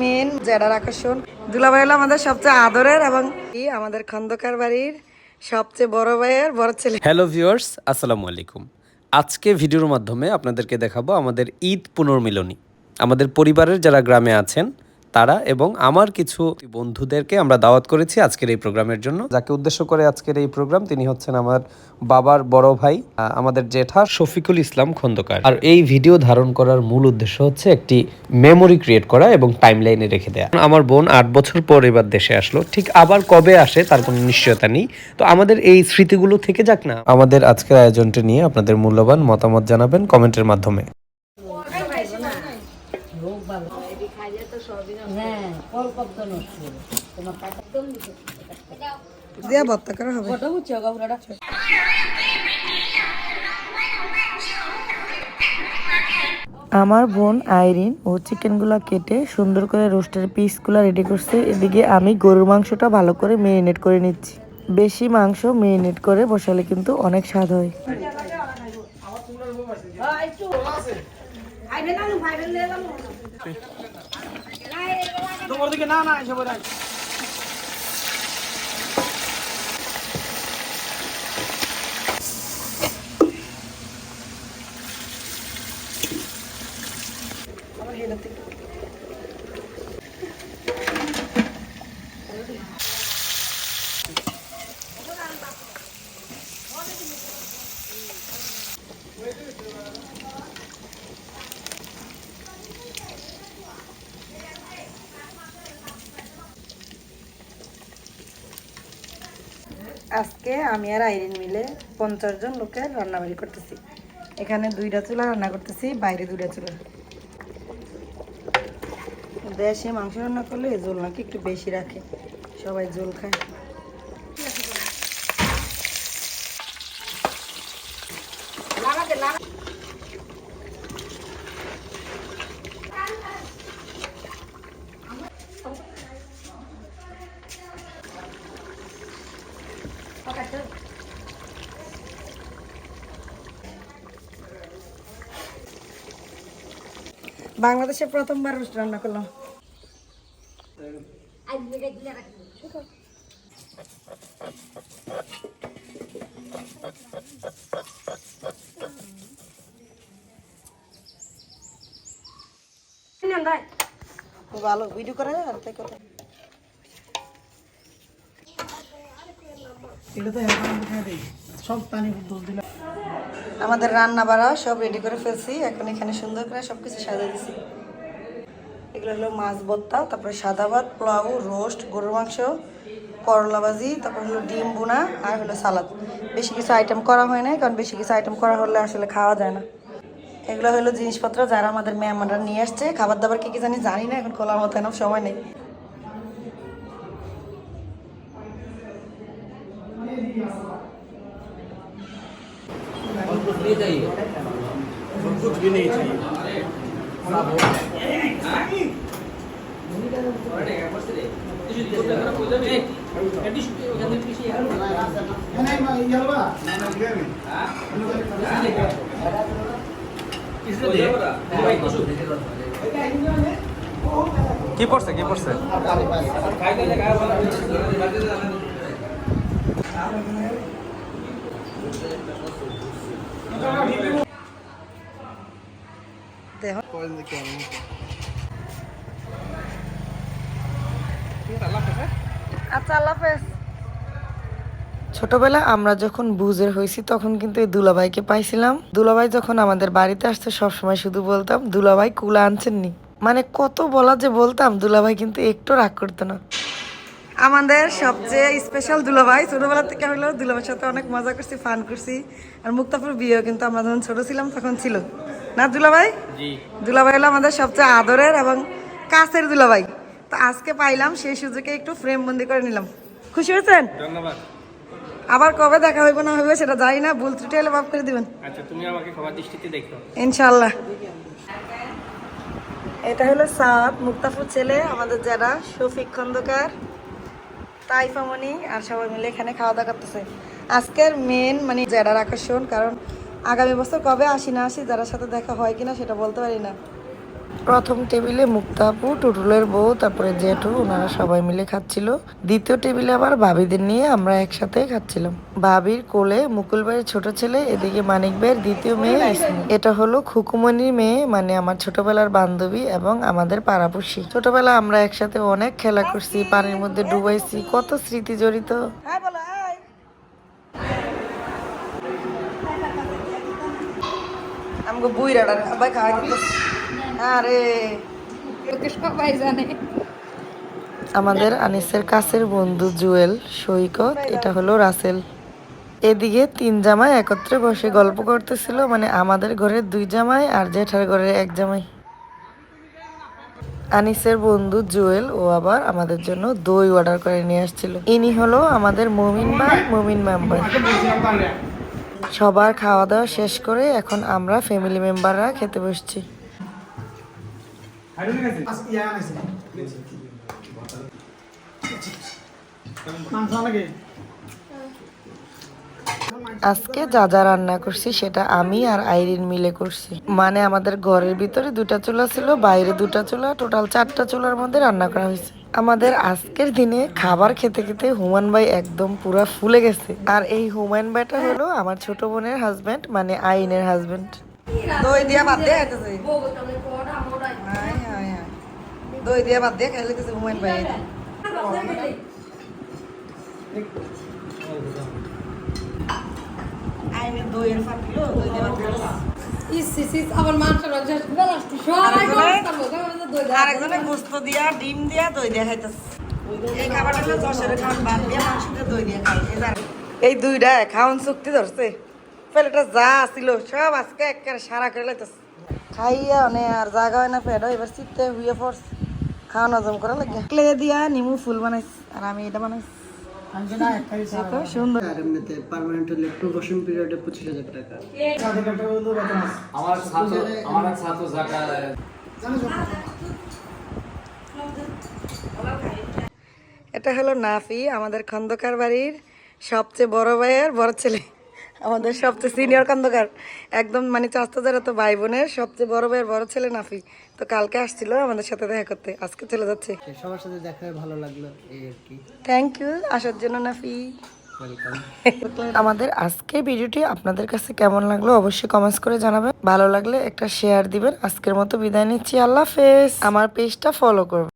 Main জেডার আকর্ষণ। দুলাভাই হলো আমাদের সবচেয়ে আদরের এবং কি আমাদের খন্দকার বাড়ির সবচেয়ে বড় ভাইয়ের বড় ছেলে। হ্যালো ভিউয়ার্স আসসালামু আলাইকুম। আজকে ভিডিওর মাধ্যমে আপনাদেরকে দেখাবো আমাদের ঈদ পুনর্মিলনী। আমাদের পরিবারের যারা গ্রামে আছেন তারা এবং আমার কিছু বন্ধুদেরকে আমরা দাওয়াত করেছি আজকের এই প্রোগ্রামের জন্য। যাকে উদ্দেশ্য করে আজকের এই প্রোগ্রাম, তিনি হচ্ছেন আমার বাবার বড় ভাই আমাদের জেঠা শফিকুল ইসলাম খন্দকার। আর এই ভিডিও ধারণ করার মূল উদ্দেশ্য হচ্ছে একটি মেমোরি ক্রিয়েট করা এবং টাইমলাইনে রেখে দেওয়া আমার বোন আট বছর পর এবার দেশে আসলো। ঠিক আবার কবে আসে তার কোনো নিশ্চয়তা নেই। তো আমাদের এই স্মৃতিগুলো থেকে যাক না। আমাদের আজকের আয়োজনটি নিয়ে আপনাদের মূল্যবান মতামত জানাবেন কমেন্টের মাধ্যমে। দিয়া ভর্তা করা হবে। আমার বোন আইরিন ও চিকেনগুলো কেটে সুন্দর করে রোস্টের পিসগুলো রেডি করছে। এদিকে আমি গরুর মাংসটা ভালো করে মেরিনেট করে নিচ্ছি। বেশি মাংস মেরিনেট করে বসালে কিন্তু অনেক স্বাদ হয়। তোমার দিকে না না এসে বোঝাই আমার হেডার থেকে আজকে আমি আর আইরিন মিলে পঞ্চাশ জন লোকের রান্নাবাড়ি করতেছি। এখানে দুইটা চুলা রান্না করতেছি, বাইরে দুইটা চুলা। দেশে মাংস রান্না করলে জোল নাকি একটু বেশি রাখে। সবাই জোল খায়। বাংলাদেশে প্রথমবার রোস্ট রান্না করলাম। ভালো ভিডিও করা যায় আর তাই কথা। আমাদের রান্না বাড়া সব রেডি করে ফেলছি। এখন এখানে সুন্দর করে সব কিছু সাজিয়ে দিছি। এগুলো হলো মাছ ভর্তা, তারপরে সাদা ভাত, পোলাও, রোস্ট, গরুর মাংস, করলা ভাজি, তারপর হলো ডিম বোনা আর হলো সালাদ। বেশি কিছু আইটেম করা হয় না কারণ বেশি কিছু আইটেম করা হলে আসলে খাওয়া যায় না। এগুলো হলো জিনিসপত্র যারা আমাদের মেহমানরা নিয়ে আসছে। খাবার দাবার কি কি জানি জানি না, এখন খোলার মতো সময় নেই। कुछ भी नहीं चाहिए কি পড়ছে কি পড়ছে দেখো আচ্ছা ছোটবেলা আমরা যখন বুঝের হয়েছি, তখন কিন্তু এই দুলাভাইকে পাইছিলাম। দুলাভাই যখন আমাদের বাড়িতে আসতো, সবসময় শুধু বলতাম, দুলাভাই কুলা আনছেননি। মানে কত বলা যে বলতাম, দুলাভাই কিন্তু একটু রাগ করতো না। আমাদের সবচেয়ে স্পেশাল দুলাভাই। ছোটবেলা থেকে হলো দুলাভাইয়ের সাথে অনেক মজা করছি ফান করছি। আর মুক্তাপুর বিয়েও কিন্তু আমরা যখন ছোট ছিলাম তখন ছিল। না দুলাভাই? দুলাভাই হলো আমাদের সবচেয়ে আদরের এবং কাছের দুলাভাই। তো আজকে পাইলাম সেই সুযোগে একটু ফ্রেম বন্দি করে নিলাম। খুশি হয়েছেন? ধন্যবাদ। আবার কবে দেখা হইব না হইবে সেটা জানি না ভুল ত্রুটি হলে মাফ করে দিবেন। আচ্ছা তুমি আমাকে ক্ষমা দৃষ্টিতে দেখো। ইনশাল্লাহ এটা হলো সাদ মুক্তাফুর ছেলে আমাদের যারা শফিক খন্দকার। তাইফামণি আর সবাই মিলে এখানে খাওয়া দাওয়া করতেছে। আজকের মেন মানে জেডার আকর্ষণ, কারণ আগামী বছর কবে আসি না আসি যারা সাথে দেখা হয় কিনা সেটা বলতে পারি না। প্রথম টেবিলে মুক্তাপু টুটুলের বউ, তারপরে জেঠু, ওনারা সবাই মিলে খাচ্ছিল। দ্বিতীয় টেবিলে আবার ভাবিদের নিয়ে আমরা একসাথে খাচ্ছিলাম। ভাবির কোলে মুকুল ভাইয়ের ছোট ছেলে, এদিকে মানিক ভাইয়ের দ্বিতীয় মেয়ে। এটা হলো খুকুমনির মেয়ে মানে আমার ছোটবেলার বান্ধবী এবং আমাদের পাড়াপুষি ছোটবেলা আমরা একসাথে অনেক খেলা করছি, পানির মধ্যে ডুবাইছি, কত স্মৃতি জড়িত। আমাকে বুইরাটা খাওয়াই দিতেছে আরে সবাই জানে। আমাদের আনিসের কাছের বন্ধু জুয়েল সৈকত এটা হলো রাসেল। এদিকে তিন জামাই একত্রে বসে গল্প করতেছিল মানে আমাদের ঘরের দুই জামাই আর জেঠার ঘরের এক জামাই। আনিসের বন্ধু জুয়েল ও আবার আমাদের জন্য দই অর্ডার করে নিয়ে আসছিল। ইনি হলো আমাদের মমিন ভাই মমিন মেম্বার সবার খাওয়া দাওয়া শেষ করে এখন আমরা ফ্যামিলি মেম্বাররা খেতে বসছি। আজকে যা যা রান্না করছি সেটা আমি আর আইরিন মিলে করছি। মানে আমাদের ঘরের ভিতরে দুটা চুলা ছিল বাইরে দুটা চুলা টোটাল চারটা চুলার মধ্যে রান্না করা হয়েছে। আমাদের আজকের দিনে খাবার খেতে খেতে হুমান ভাই একদম পুরা ফুলে গেছে। আর এই হুমায়ুন ভাইটা হলো আমার ছোট বোনের হাজবেন্ড মানে আইনের হাজবেন্ড দই দিয়া বাদ দিয়ে দই দিয়া বাদ দিয়ে খাইলে। হুমায়ুন ভাই দই দিয়া আরেকজনে- গোস্ত ডিম দই খাইতেছে। এই খাবারটা হলো খাওয়ান বাদ দিয়া মাংস দিয়ে দই দিয়া খাই এই দুইটা খাওয়ান চুক্তি ধরছে। পেলেটা যা ছিল সব আজকে একেবারে সারা করে লাইতেছে। খাইয়া অনে আর জাগা হয় না পেট এবার চিত্তে হুয়ে পড়ছে। খাওয়ানো হজম করা লাগে। ক্লে দিয়া নিমু ফুল বানাইছি আর আমি এটা বানাইছি। সুন্দর। প্রমোশন পিরিয়ডে টাকা। আমার ছাত্র আমার ছাত্র এটা হলো নাফি আমাদের খন্দকার বাড়ির সবচেয়ে বড় ভাইয়ের বড় ছেলে। আমাদের সবচেয়ে সিনিয়র খন্দকার একদম মানে চাস্তা যারা তো ভাই বোনের সবচেয়ে বড় ভাইয়ের বড় ছেলে নাফি। তো কালকে আসছিল আমাদের সাথে দেখা করতে আজকে চলে যাচ্ছে। সবার সাথে দেখা হয়ে ভালো লাগল এই আর কি। থ্যাংক ইউ আসার জন্য নাফি। আমাদের আজকের ভিডিওটি আপনাদের কাছে কেমন লাগল অবশ্যই কমেন্টস করে জানাবেন। ভালো লাগলে একটা শেয়ার দিবেন। আজকের মতো বিদায় নিচ্ছি। আল্লাহ হাফেজ। আমার পেজটা ফলো করবেন।